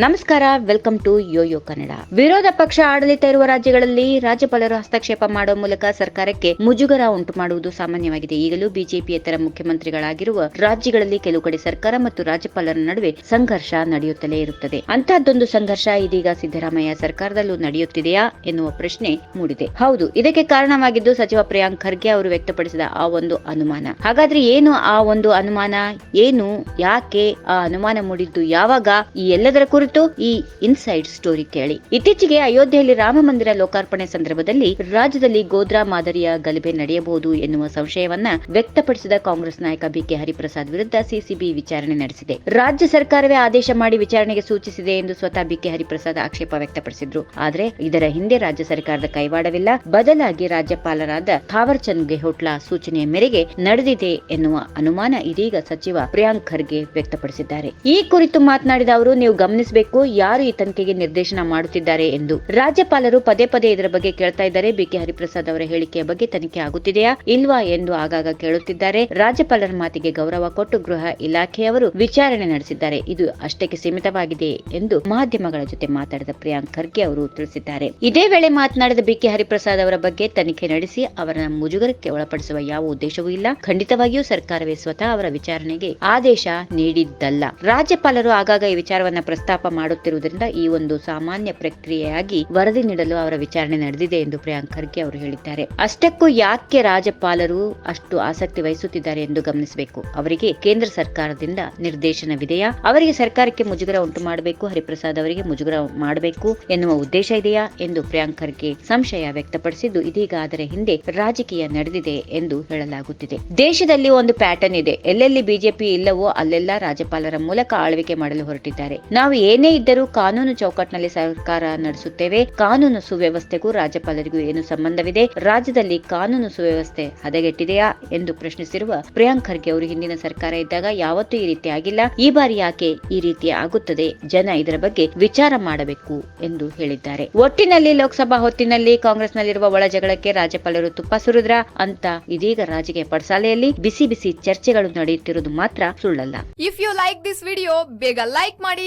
ನಮಸ್ಕಾರ, welcome to Yoyo Kannada. ವಿರೋಧ ಪಕ್ಷ ಆಡಳಿತ ಇರುವ ರಾಜ್ಯಗಳಲ್ಲಿ ರಾಜ್ಯಪಾಲರು ಹಸ್ತಕ್ಷೇಪ ಮಾಡುವ ಮೂಲಕ ಸರ್ಕಾರಕ್ಕೆ ಮುಜುಗರ ಉಂಟು ಮಾಡುವುದು ಸಾಮಾನ್ಯವಾಗಿದೆ. ಈಗಲೂ ಬಿಜೆಪಿಯೇತರ ಮುಖ್ಯಮಂತ್ರಿಗಳಾಗಿರುವ ರಾಜ್ಯಗಳಲ್ಲಿ ಕೆಲವು ಕಡೆ ಸರ್ಕಾರ ಮತ್ತು ರಾಜ್ಯಪಾಲರ ನಡುವೆ ಸಂಘರ್ಷ ನಡೆಯುತ್ತಲೇ ಇರುತ್ತದೆ. ಅಂತಹದ್ದೊಂದು ಸಂಘರ್ಷ ಇದೀಗ ಸಿದ್ದರಾಮಯ್ಯ ಸರ್ಕಾರದಲ್ಲೂ ನಡೆಯುತ್ತಿದೆಯಾ ಎನ್ನುವ ಪ್ರಶ್ನೆ ಮೂಡಿದೆ. ಹೌದು, ಇದಕ್ಕೆ ಕಾರಣವಾಗಿದ್ದು ಸಚಿವ ಪ್ರಿಯಾಂಕ್ ಖರ್ಗೆ ಅವರು ವ್ಯಕ್ತಪಡಿಸಿದ ಆ ಒಂದು ಅನುಮಾನ. ಹಾಗಾದ್ರೆ ಏನು ಆ ಒಂದು ಅನುಮಾನ? ಏನು, ಯಾಕೆ ಆ ಅನುಮಾನ ಮೂಡಿದ್ದು? ಯಾವಾಗ ಈ ಎಲ್ಲದರ ಕುರಿತು ಈ ಇನ್ಸೈಡ್ ಸ್ಟೋರಿ ಕೇಳಿ. ಇತ್ತೀಚೆಗೆ ಅಯೋಧ್ಯೆಯಲ್ಲಿ ರಾಮ ಮಂದಿರ ಲೋಕಾರ್ಪಣೆ ಸಂದರ್ಭದಲ್ಲಿ ರಾಜ್ಯದಲ್ಲಿ ಗೋದ್ರಾ ಮಾದರಿಯ ಗಲಭೆ ನಡೆಯಬಹುದು ಎನ್ನುವ ಸಂಶಯವನ್ನ ವ್ಯಕ್ತಪಡಿಸಿದ ಕಾಂಗ್ರೆಸ್ ನಾಯಕ ಬಿಕೆ ಹರಿಪ್ರಸಾದ್ ವಿರುದ್ಧ ಸಿಸಿಬಿ ವಿಚಾರಣೆ ನಡೆಸಿದೆ. ರಾಜ್ಯ ಸರ್ಕಾರವೇ ಆದೇಶ ಮಾಡಿ ವಿಚಾರಣೆಗೆ ಸೂಚಿಸಿದೆ ಎಂದು ಸ್ವತಃ ಬಿಕೆ ಹರಿಪ್ರಸಾದ್ ಆಕ್ಷೇಪ ವ್ಯಕ್ತಪಡಿಸಿದ್ರು. ಆದರೆ ಇದರ ಹಿಂದೆ ರಾಜ್ಯ ಸರ್ಕಾರದ ಕೈವಾಡವಿಲ್ಲ. ಬದಲಾಗಿ ರಾಜ್ಯಪಾಲರಾದ ಥಾವರ್ಚಂದ್ ಗೆಹೋಟ್ಲಾ ಸೂಚನೆಯ ಮೇರೆಗೆ ನಡೆದಿದೆ ಎನ್ನುವ ಅನುಮಾನ ಇದೀಗ ಸಚಿವ ಪ್ರಿಯಾಂಕ್ ಖರ್ಗೆ ವ್ಯಕ್ತಪಡಿಸಿದ್ದಾರೆ. ಈ ಕುರಿತು ಮಾತನಾಡಿದ ಅವರು, ನೀವು ಗಮನಿಸಬೇಕು ಯಾರು ಈ ತನಿಖೆಗೆ ನಿರ್ದೇಶನ ಮಾಡುತ್ತಿದ್ದಾರೆ ಎಂದು. ರಾಜ್ಯಪಾಲರು ಪದೇ ಪದೇ ಇದರ ಬಗ್ಗೆ ಕೇಳ್ತಾ ಇದ್ದಾರೆ. ಬಿಕೆ ಹರಿಪ್ರಸಾದ್ ಅವರ ಹೇಳಿಕೆಯ ಬಗ್ಗೆ ತನಿಖೆ ಆಗುತ್ತಿದೆಯಾ? ಇಲ್ವಾ ಎಂದು ಆಗಾಗ ಕೇಳುತ್ತಿದ್ದಾರೆ. ರಾಜ್ಯಪಾಲರ ಮಾತಿಗೆ ಗೌರವ ಕೊಟ್ಟು ಗೃಹ ಇಲಾಖೆಯವರು ವಿಚಾರಣೆ ನಡೆಸಿದ್ದಾರೆ. ಇದು ಅಷ್ಟಕ್ಕೆ ಸೀಮಿತವಾಗಿದೆ ಎಂದು ಮಾಧ್ಯಮಗಳ ಜೊತೆ ಮಾತಾಡಿದ ಪ್ರಿಯಾಂಕ್ ಖರ್ಗೆ ಅವರು ತಿಳಿಸಿದ್ದಾರೆ. ಇದೇ ವೇಳೆ ಮಾತನಾಡಿದ ಬಿಕೆ ಹರಿಪ್ರಸಾದ್ ಅವರ ಬಗ್ಗೆ ತನಿಖೆ ನಡೆಸಿ ಅವರನ್ನ ಮುಜುಗರಕ್ಕೆ ಒಳಪಡಿಸುವ ಯಾವ ಉದ್ದೇಶವೂ ಇಲ್ಲ. ಖಂಡಿತವಾಗಿಯೂ ಸರ್ಕಾರವೇ ಸ್ವತಃ ಅವರ ವಿಚಾರಣೆಗೆ ಆದೇಶ ನೀಡಿದ್ದಲ್ಲ. ರಾಜ್ಯಪಾಲರು ಆಗಾಗ ಈ ವಿಚಾರವನ್ನ ಪ್ರಸ್ತಾಪ ಮಾಡುತ್ತಿರುವುದರಿಂದ ಈ ಒಂದು ಸಾಮಾನ್ಯ ಪ್ರಕ್ರಿಯೆಯಾಗಿ ವರದಿ ನೀಡಲು ಅವರ ವಿಚಾರಣೆ ನಡೆದಿದೆ ಎಂದು ಪ್ರಿಯಾಂಕ್ ಖರ್ಗೆ ಅವರು ಹೇಳಿದ್ದಾರೆ. ಅಷ್ಟಕ್ಕೂ ಯಾಕೆ ರಾಜ್ಯಪಾಲರು ಅಷ್ಟು ಆಸಕ್ತಿ ವಹಿಸುತ್ತಿದ್ದಾರೆ ಎಂದು ಗಮನಿಸಬೇಕು? ಅವರಿಗೆ ಕೇಂದ್ರ ಸರ್ಕಾರದಿಂದ ನಿರ್ದೇಶನವಿದೆಯಾ ಅವರಿಗೆ ಸರ್ಕಾರಕ್ಕೆ ಮುಜುಗರ ಉಂಟು ಮಾಡಬೇಕು, ಹರಿಪ್ರಸಾದ್ ಅವರಿಗೆ ಮುಜುಗರ ಮಾಡಬೇಕು ಎನ್ನುವ ಉದ್ದೇಶ ಇದೆಯಾ ಎಂದು ಪ್ರಿಯಾಂಕ್ ಖರ್ಗೆ ಸಂಶಯ ವ್ಯಕ್ತಪಡಿಸಿದ್ದು ಇದೀಗ ಅದರ ಹಿಂದೆ ರಾಜಕೀಯ ನಡೆದಿದೆ ಎಂದು ಹೇಳಲಾಗುತ್ತಿದೆ. ದೇಶದಲ್ಲಿ ಒಂದು ಪ್ಯಾಟರ್ನ್ ಇದೆ. ಎಲ್ಲೆಲ್ಲಿ ಬಿಜೆಪಿ ಇಲ್ಲವೋ ಅಲ್ಲೆಲ್ಲ ರಾಜ್ಯಪಾಲರ ಮೂಲಕ ಆಳ್ವಿಕೆ ಮಾಡಲು ಹೊರಟಿದ್ದಾರೆ. ನಾವು ಏನೇ ಇದ್ದರೂ ಕಾನೂನು ಚೌಕಟ್ಟಿನಲ್ಲಿ ಸರ್ಕಾರ ನಡೆಸುತ್ತೇವೆ. ಕಾನೂನು ಸುವ್ಯವಸ್ಥೆಗೂ ರಾಜ್ಯಪಾಲರಿಗೂ ಏನು ಸಂಬಂಧವಿದೆ? ರಾಜ್ಯದಲ್ಲಿ ಕಾನೂನು ಸುವ್ಯವಸ್ಥೆ ಹದಗೆಟ್ಟಿದೆಯಾ ಎಂದು ಪ್ರಶ್ನಿಸಿರುವ ಪ್ರಿಯಾಂಕ್ ಖರ್ಗೆ ಅವರು ಹಿಂದಿನ ಸರ್ಕಾರ ಇದ್ದಾಗ ಯಾವತ್ತೂ ಈ ರೀತಿ ಆಗಿಲ್ಲ. ಈ ಬಾರಿ ಯಾಕೆ ಈ ರೀತಿ ಆಗುತ್ತದೆ? ಜನ ಇದರ ಬಗ್ಗೆ ವಿಚಾರ ಮಾಡಬೇಕು ಎಂದು ಹೇಳಿದ್ದಾರೆ. ಒಟ್ಟಿನಲ್ಲಿ ಲೋಕಸಭಾ ಹೊತ್ತಿನಲ್ಲಿ ಕಾಂಗ್ರೆಸ್ನಲ್ಲಿರುವ ಒಳ ಜಗಳಕ್ಕೆ ರಾಜ್ಯಪಾಲರು ತುಪ್ಪ ಸುರಿದ್ರ? ಅಂತ ಇದೀಗ ರಾಜಕೀಯ ಪಡಸಾಲೆಯಲ್ಲಿ ಬಿಸಿ ಬಿಸಿ ಚರ್ಚೆಗಳು ನಡೆಯುತ್ತಿರುವುದು ಮಾತ್ರ ಸುಳ್ಳಲ್ಲ. If you like this video ಬೇಗ ಲೈಕ್ ಮಾಡಿ